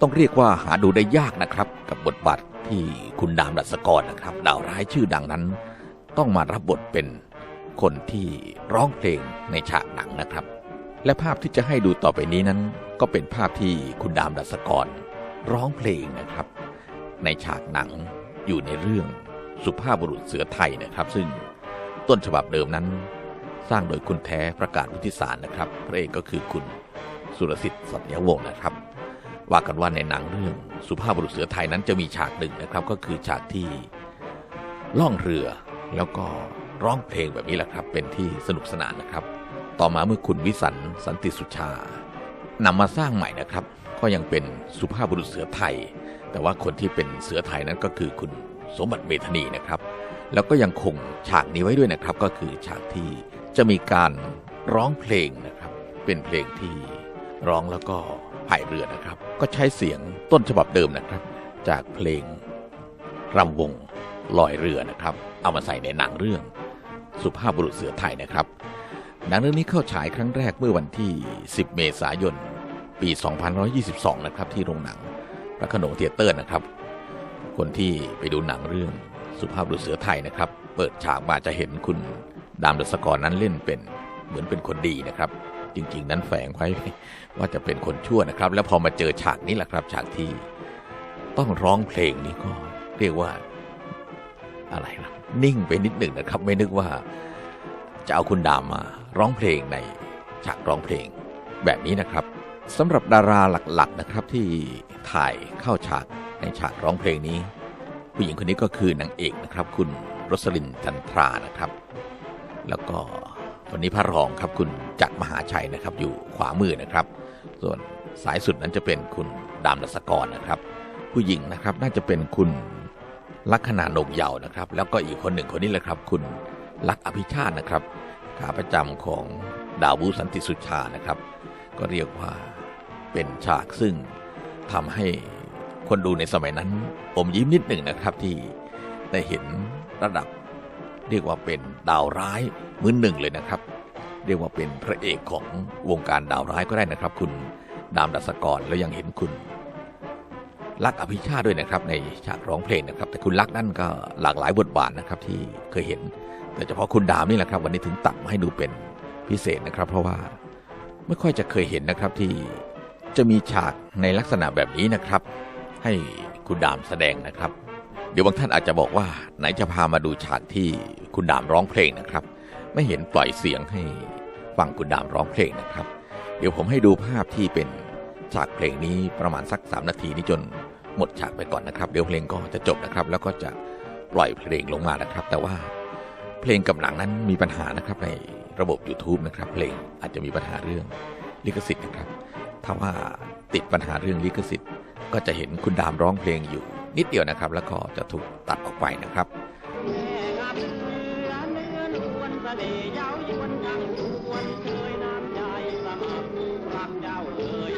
ต้องเรียกว่าหาดูได้ยากนะครับ กับบทบาทที่คุณดามดัศกรนะครับ ดาวร้ายชื่อดังนั้น ต้องมารับบทเป็นคนที่ร้องเพลงในฉากหนังนะครับ และภาพที่จะให้ดูต่อไปนี้นั้น ก็เป็นภาพที่คุณดามดัศกร ร้องเพลงนะครับ ในฉากหนังอยู่ในเรื่องสุภาพบุรุษเสือไทยนะครับ ซึ่งต้นฉบับเดิมนั้น สร้างโดยคุณแท้ประกาศวุฒิสารนะครับ พระเอกก็คือคุณสุรสิทธิ์สัตยวงศ์นะครับ ว่ากันว่าในหนังเรื่องสุภาพบุรุษเสือไทยนั้นจะมีฉากหนึ่งนะครับ ก็คือฉากที่ล่องเรือแล้วก็ร้องเพลงแบบนี้แหละครับ เป็นที่สนุกสนานนะครับ ต่อมาเมื่อคุณวิสันสันติสุชานำมาสร้างใหม่นะครับ ก็ยังเป็นสุภาพบุรุษเสือไทย แต่ว่าคนที่เป็นเสือไทยนั้นก็คือคุณสมบัติเมธานีนะครับ แล้วก็ยังคงฉากนี้ไว้ด้วยนะครับ ก็คือฉากที่จะมีการร้องเพลงนะครับ เป็นเพลงที่ร้องแล้วก็ พายเรือนะครับ ก็ใช้เสียงต้นฉบับเดิมนะครับ จากเพลงรำวงลอยเรือนะครับ เอามาใส่ในหนังเรื่องสุภาพบุรุษเสือไทยนะครับ หนังเรื่องนี้เข้าฉายครั้งแรกเมื่อวันที่ 10 เมษายน ปี 2522 นะครับ ที่โรงหนังพระโขนงเทยเตอร์นะครับ คนที่ไปดูหนังเรื่องสุภาพบุรุษเสือไทยนะครับ เปิดฉากมาจะเห็นคุณดามดศกรนั้นเล่นเป็นเหมือนเป็นคนดีนะครับ จริง ๆ นั้นแฝงไว้ว่าจะเป็นคนชั่วนะครับ แล้วพอมาเจอฉากนี้แหละครับ ฉากที่ต้องร้องเพลงนี้ก็เรียกว่า อะไรนะนิ่งไปนิดหนึ่งนะครับ ไม่นึกว่า จะเอาคุณดามมาร้องเพลงในฉากร้องเพลง แบบนี้นะครับสำหรับดาราหลักๆนะครับที่ถ่ายเข้าฉากในฉากร้องเพลงนี้ ผู้หญิงคนนี้ก็คือนางเอกนะครับ คุณรสลินจันทรานะครับ แล้วก็วันนี้พระรองครับคุณจักร มหาชัยนะครับ อยู่ขวามือนะครับ ส่วนสายสุดนั้นจะเป็นคุณดามดัสกรนะครับ ผู้หญิงนะครับน่าจะเป็นคุณลักษณะนกเยาวนะครับ แล้วก็อีกคนหนึ่งคนนี้แหละครับ คุณลักษอภิชาตินะครับขาประจำของดาวูสันติสุชานะครับ ก็เรียกว่าเป็นฉากซึ่งทำให้คนดูในสมัยนั้นอมยิ้มนิดหนึ่งนะครับที่ได้เห็นระดับ เรียกว่าเป็นดาวร้ายมือหนึ่งเลยนะครับ รียกว่าเป็นพระเอกของวงการดาวร้ายก็ได้นะครับ คุณดามดัสกรแล้วยังเห็นคุณลักอภิชาด้วยนะครับในฉากร้องเพลงนะครับ แต่คุณลักนั่นก็หลากหลายบทบาทนะครับที่เคยเห็นแต่เฉพาะคุณดามนี่แหละครับ วันนี้ถึงตัดมาให้ดูเป็นพิเศษนะครับ เพราะว่าไม่ค่อยจะเคยเห็นนะครับที่จะมีฉากในลักษณะแบบนี้นะครับ ให้คุณดามแสดงนะครับ เดี๋ยวบางท่านอาจจะบอกว่าไหนจะพามาดูฉากที่คุณดามร้องเพลงนะครับ ไม่เห็นปล่อยเสียงให้ ฟังคุณดามร้องเพลงนะครับ เดี๋ยวผมให้ดูภาพที่เป็นฉากเพลงนี้ประมาณสัก 3 นาทีนี้จนหมดฉากไปก่อนนะครับ เดี๋ยวเพลงก็จะจบนะครับ แล้วก็จะปล่อยเพลงลงมานะครับ แต่ว่าเพลงกับหนังนั้นมีปัญหานะครับในระบบ YouTube นะครับ เพลงอาจจะมีปัญหาเรื่องลิขสิทธิ์นะครับ ถ้าว่าติดปัญหาเรื่องลิขสิทธิ์ ก็จะเห็นคุณดามร้องเพลงอยู่นิดเดียวนะครับ แล้วก็จะถูกตัดออกไปนะครับ เสน่ห์เย้ายวนยังควนเคยน้ำใจสมัครรักเจ้าเลย